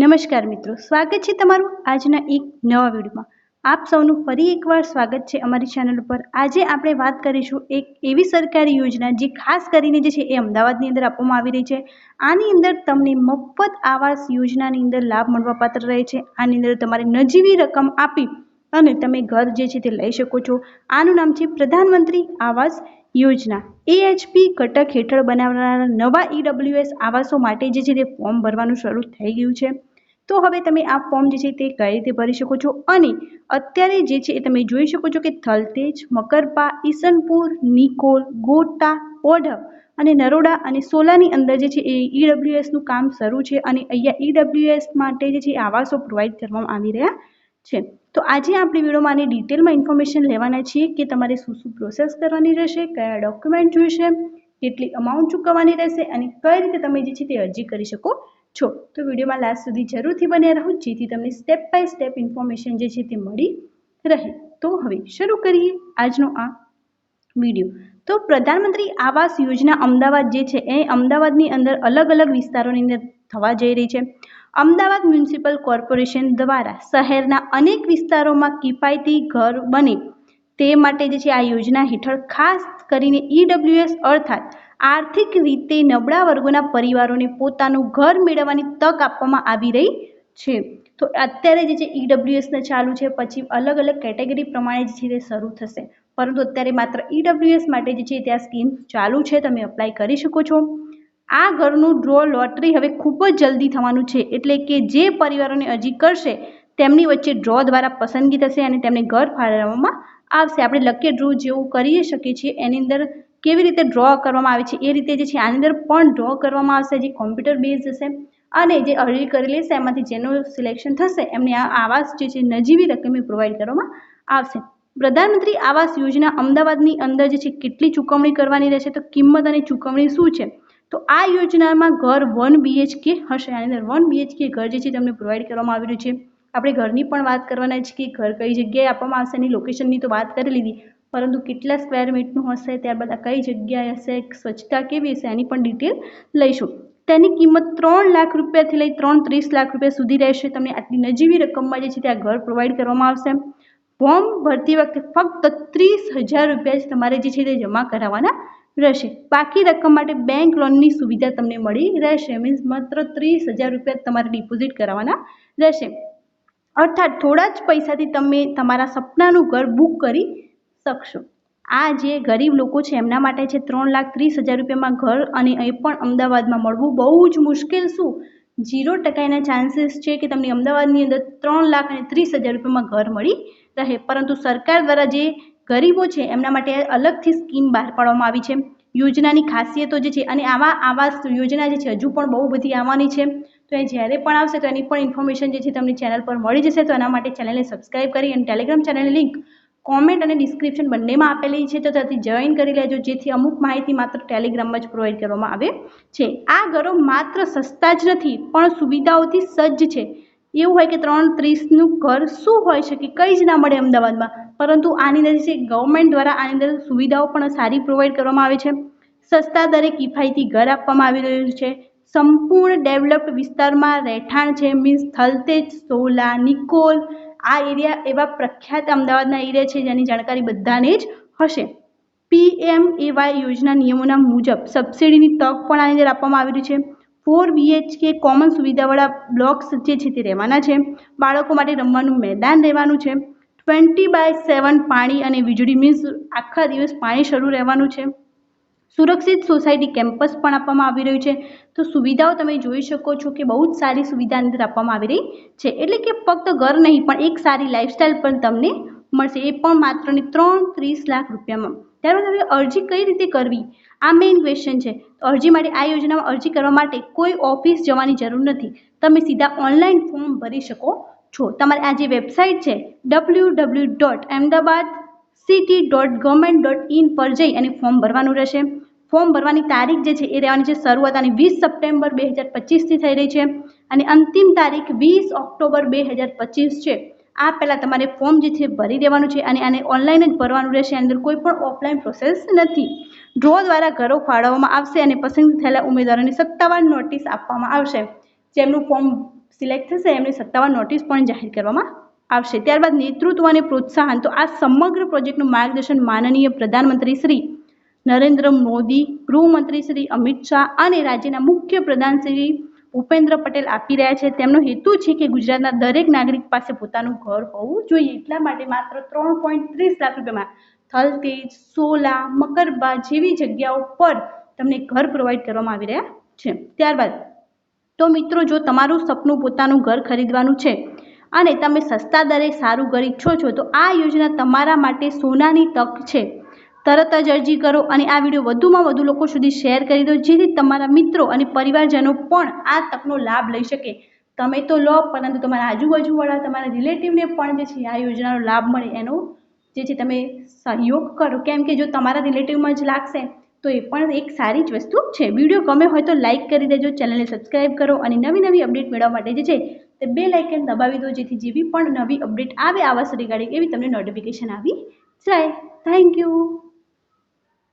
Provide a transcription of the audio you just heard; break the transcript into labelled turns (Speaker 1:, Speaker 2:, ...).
Speaker 1: નમસ્કાર મિત્રો, સ્વાગત છે તમારું આજના એક નવા વિડીયોમાં. આપ સૌનું ફરી એકવાર સ્વાગત છે અમારી ચેનલ ઉપર. આજે આપણે વાત કરીશું એક એવી સરકારી યોજના જે ખાસ કરીને જે છે એ અમદાવાદની અંદર આપવામાં આવી રહી છે. આની અંદર તમને મફત આવાસ યોજનાની અંદર લાભ મળવાપાત્ર રહે છે. આની અંદર તમારે નજીવી રકમ આપી અને તમે ઘર જે છે તે લઈ શકો છો. આનું નામ છે પ્રધાનમંત્રી આવાસ યોજના. એએચપી ઘટક હેઠળ બનાવનારા નવા ઈડબ્લ્યુએસ આવાસો માટે જે છે તે ફોર્મ ભરવાનું શરૂ થઈ ગયું છે. તો હવે તમે આ ફોર્મ જે છે તે કઈ રીતે ભરી શકો છો? અને અત્યારે જે છે એ તમે જોઈ શકો છો કે થલતેજ, મકરપા, ઈસનપુર, નિકોલ, ગોટા, ઓઢવ અને નરોડા અને સોલાની અંદર જે છે એ ઈડબ્લ્યુએસનું કામ શરૂ છે. અને અહીંયા ઈડબ્લ્યુએસ માટે જે છે આવાસો પ્રોવાઈડ કરવામાં આવી રહ્યા છે. તો આજે આપણે વિડીયોમાં આની ડિટેલમાં ઇન્ફોર્મેશન લેવાના છીએ કે તમારે શું શું પ્રોસેસ કરવાની રહેશે, કયા ડોક્યુમેન્ટ જોઈશે, કેટલી અમાઉન્ટ ચૂકવવાની રહેશે અને કઈ રીતે તમે જે છે તે અરજી કરી શકો છો. તો વિડીયોમાં લાસ્ટ સુધી જરૂરથી બન્યા રહો, જેથી તમને સ્ટેપ બાય સ્ટેપ ઇન્ફોર્મેશન જે છે તે મળી રહે. તો હવે શરૂ કરીએ આજનો આ વીડિયો. તો પ્રધાનમંત્રી આવાસ યોજના અમદાવાદ જે છે એ અમદાવાદની અંદર અલગ અલગ વિસ્તારોની અંદર થવા જઈ રહી છે. અમદાવાદ મ્યુનિસિપલ કોર્પોરેશન દ્વારા શહેરના અનેક વિસ્તારોમાં કિફાયતી ઘર બને. તે માટે જે છે આ યોજના હેઠળ ખાસ કરીને ઈડબ્લ્યુએસ અર્થાત આર્થિક રીતે નબળા વર્ગોના પરિવારોને પોતાનું ઘર મેળવવાની તક આપવામાં આવી રહી છે. તો અત્યારે જે છે ઈડબ્લ્યુએસને ચાલુ છે, પછી અલગ અલગ કેટેગરી પ્રમાણે જે છે તે શરૂ થશે. પરંતુ અત્યારે માત્ર ઈડબ્લ્યુએસ માટે જે છે ત્યાં સ્કીમ ચાલુ છે, તમે અપ્લાય કરી શકો છો. આ ઘરનું ડ્રો લોટરી હવે ખૂબ જ જલ્દી થવાનું છે એટલે કે જે પરિવારોને અરજી કરશે, તેમની વચ્ચે ડ્રો દ્વારા પસંદગી થશે અને તેમને ઘર ફાળવવામાં આવશે. આપણે લકી ડ્રો જેવું કરી શકીએ છીએ. એની અંદર કેવી રીતે ડ્રો કરવામાં આવે છે? એ રીતે જે છે, આની અંદર પણ ડ્રો કરવામાં આવશે. જે કોમ્પ્યુટર બેઝ હશે અને જે અરજી કરી લેશે એમાંથી જેનું સિલેક્શન થશે, એમને આ આવાસ જે છે, નજીવી રકમે પ્રોવાઈડ કરવામાં આવશે. પ્રધાનમંત્રી આવાસ યોજના અમદાવાદની અંદર જે છે, કેટલી ચૂકવણી કરવાની રહેશે? તો કિંમત અને ચૂકવણી શું છે? તો આ યોજનામાં ઘર વન બીએચકે હશે. આની અંદર વન બીએચકે ઘર જે છે તમને પ્રોવાઈડ કરવામાં આવી રહ્યું છે. આપણે ઘરની પણ વાત કરવાના છે કે ઘર કઈ જગ્યાએ આપવામાં આવશે એની લોકેશનની તો વાત કરી લીધી. પરંતુ કેટલા સ્ક્વેર મીટરનું હશે, ત્યારબાદ કઈ જગ્યાએ હશે, સ્વચ્છતા કેવી હશે એની પણ ડિટેલ લઈશું. તેની કિંમત ત્રણ લાખ રૂપિયાથી લઈ ત્રણ ત્રીસ લાખ રૂપિયા સુધી રહેશે. તમને આટલી નજીવી રકમમાં જે છે ત્યાં ઘર પ્રોવાઈડ કરવામાં આવશે. ફોર્મ ભરતી વખતે ફક્ત ત્રીસ હજાર રૂપિયા તમારે જે છે તે જમા કરાવવાના રહેશે. બાકી રકમ માટે બેંક લોનની સુવિધા તમને મળી રહેશે. મીન્સ માત્ર ત્રીસ હજાર રૂપિયા તમારે ડિપોઝિટ કરાવવાના રહેશે. અર્થાત થોડા જ પૈસાથી તમે તમારા સપનાનું ઘર બુક કરી શકશો. આ જે ગરીબ લોકો છે, એમના માટે છે ત્રણ લાખ ત્રીસ હજાર રૂપિયામાં ઘર અને એ પણ અમદાવાદમાં મળવું બહુ જ મુશ્કેલ શું? ઝીરો ટકાના ચાન્સીસ છે કે તમને અમદાવાદની અંદર ત્રણ લાખ અને ત્રીસ હજાર રૂપિયામાં ઘર મળી રહે. પરંતુ સરકાર દ્વારા જે ગરીબો છે, એમના માટે અલગથી સ્કીમ બહાર પાડવામાં આવી છે. યોજનાની ખાસિયતો જે છે, અને આવા આવાસ યોજના જે છે, હજુ પણ બહુ બધી આવવાની છે. તો એ જ્યારે પણ આવશે, તો એની પણ ઇન્ફોર્મેશન જે છે, તમને ચેનલ પર મળી જશે. તો એના માટે ચેનલને સબસ્ક્રાઈબ કરી અને ટેલિગ્રામ ચેનલની લિંક કોમેન્ટ અને ડિસ્ક્રિપ્શન બંનેમાં આપેલી છે. તો ત્યાંથી જોઈન કરી લેજો, જેથી અમુક માહિતી માત્ર ટેલિગ્રામમાં જ પ્રોવાઈડ કરવામાં આવે છે. આ ઘરો માત્ર સસ્તા જ નથી, પણ સુવિધાઓથી સજ્જ છે. એવું હોય કે ત્રણ ત્રીસનું ઘર શું હોય શકે કંઈ જ ના મળે અમદાવાદમાં? પરંતુ આની અંદર જે ગવર્મેન્ટ દ્વારા આની અંદર સુવિધાઓ પણ સારી પ્રોવાઈડ કરવામાં આવે છે. સસ્તા દરે કિફાયતી ઘર આપવામાં આવી રહ્યું છે. સંપૂર્ણ ડેવલપ્ડ વિસ્તારમાં રહેઠાણ છે. મીન્સ થલતેજ સોલા, નિકોલ, આ એરિયા એવા પ્રખ્યાત અમદાવાદના એરિયા છે જેની જાણકારી બધાને જ હશે. પીએમ એવાય યોજના નિયમોના મુજબ સબસિડીની તક પણ આની અંદર આપવામાં આવી રહી છે. ફોર બીએચકે કોમન સુવિધાવાળા બ્લોક્સ જે છે તે રહેવાના છે. બાળકો માટે રમવાનું મેદાન રહેવાનું છે. ટ્વેન્ટી બાય સેવન પાણી અને વીજળી મીન્સ આખા દિવસ પાણી શરૂ રહેવાનું છે. સુરક્ષિત સોસાયટી કેમ્પસ પણ આપવામાં આવી રહ્યું છે. તો સુવિધાઓ તમે જોઈ શકો છો કે બહુ જ સારી સુવિધા અંદર આપવામાં આવી રહી છે. એટલે કે ફક્ત ઘર નહીં, પણ એક સારી લાઇફસ્ટાઈલ પણ તમને મળશે. એ પણ માત્ર ત્રણ ત્રીસ લાખ રૂપિયામાં. ત્યારબાદ હવે અરજી કઈ રીતે કરવી? આ મેઇન ક્વેશ્ચન છે. અરજી માટે આ યોજનામાં અરજી કરવા માટે કોઈ ઓફિસ જવાની જરૂર નથી. તમે સીધા ઓનલાઈન ફોર્મ ભરી શકો છો. તમારે આ જે વેબસાઇટ છે W W dot Ahmedabad city dot government dot in પર જઈ અને ફોર્મ ભરવાનું રહેશે. ફોર્મ ભરવાની તારીખ જે છે એ રહેવાની છે શરૂઆત આની વીસ સપ્ટેમ્બર બે હજાર પચીસથી થઈ રહી છે. અને અંતિમ તારીખ વીસ ઓક્ટોબર બે હજાર પચીસ છે. આ પહેલાં તમારે ફોર્મ જે છે ભરી દેવાનું છે અને આને ઓનલાઈન જ ભરવાનું રહેશે. અંદર કોઈ પણ ઓફલાઈન પ્રોસેસ નથી. ડ્રો દ્વારા ઘરો ફાળવવામાં આવશે અને પસંદ થયેલા ઉમેદવારોને સત્તાવાર નોટિસ આપવામાં આવશે. જેમનું ફોર્મ સિલેક્ટ થશે, એમને સત્તાવાર નોટિસ પણ જાહેર કરવામાં આવશે. ત્યારબાદ નેતૃત્વ અને પ્રોત્સાહન. તો આ સમગ્ર પ્રોજેક્ટનું માર્ગદર્શન માનનીય પ્રધાનમંત્રી શ્રી નરેન્દ્ર મોદી, ગૃહમંત્રી શ્રી અમિત શાહ અને રાજ્યના મુખ્ય પ્રધાન શ્રી ભૂપેન્દ્ર પટેલ આપી રહ્યા છે. તેમનો હેતુ છે કે ગુજરાતના દરેક નાગરિક પાસે પોતાનું ઘર હોવું જોઈએ. એટલા માટે માત્ર ત્રણ પોઈન્ટ ત્રીસ લાખ રૂપિયામાં થલતેજ સોલા, મકરબા જેવી જગ્યાઓ પર તમને ઘર પ્રોવાઈડ કરવામાં આવી રહ્યા છે. ત્યારબાદ, તો મિત્રો, જો તમારું સપનું પોતાનું ઘર ખરીદવાનું છે અને તમે સસ્તા દરે સારું ઘર ઈચ્છો છો, તો આ યોજના તમારા માટે સોનાની તક છે. તરત જ અરજી કરો અને આ વીડિયો વધુમાં વધુ લોકો સુધી શેર કરી દો, જેથી તમારા મિત્રો અને પરિવારજનો પણ આ તકનો લાભ લઈ શકે. તમે તો લો, પરંતુ તમારા આજુબાજુવાળા, તમારા રિલેટિવને પણ જે છે આ યોજનાનો લાભ મળે એનો, જે છે તમે સહયોગ કરો. કેમ કે જો તમારા રિલેટિવમાં જ લાગશે, તો એ પણ એક સારી જ વસ્તુ છે. વીડિયો ગમે હોય તો લાઇક કરી દેજો, ચેનલને સબસ્ક્રાઈબ કરો અને નવી નવી અપડેટ મેળવવા માટે જે છે તે બે લાઇકન દબાવી દો, જેથી જેવી પણ નવી અપડેટ આવે આવાસ રિગાર્ડિંગ એવી તમને નોટિફિકેશન આવી જાય. Thank you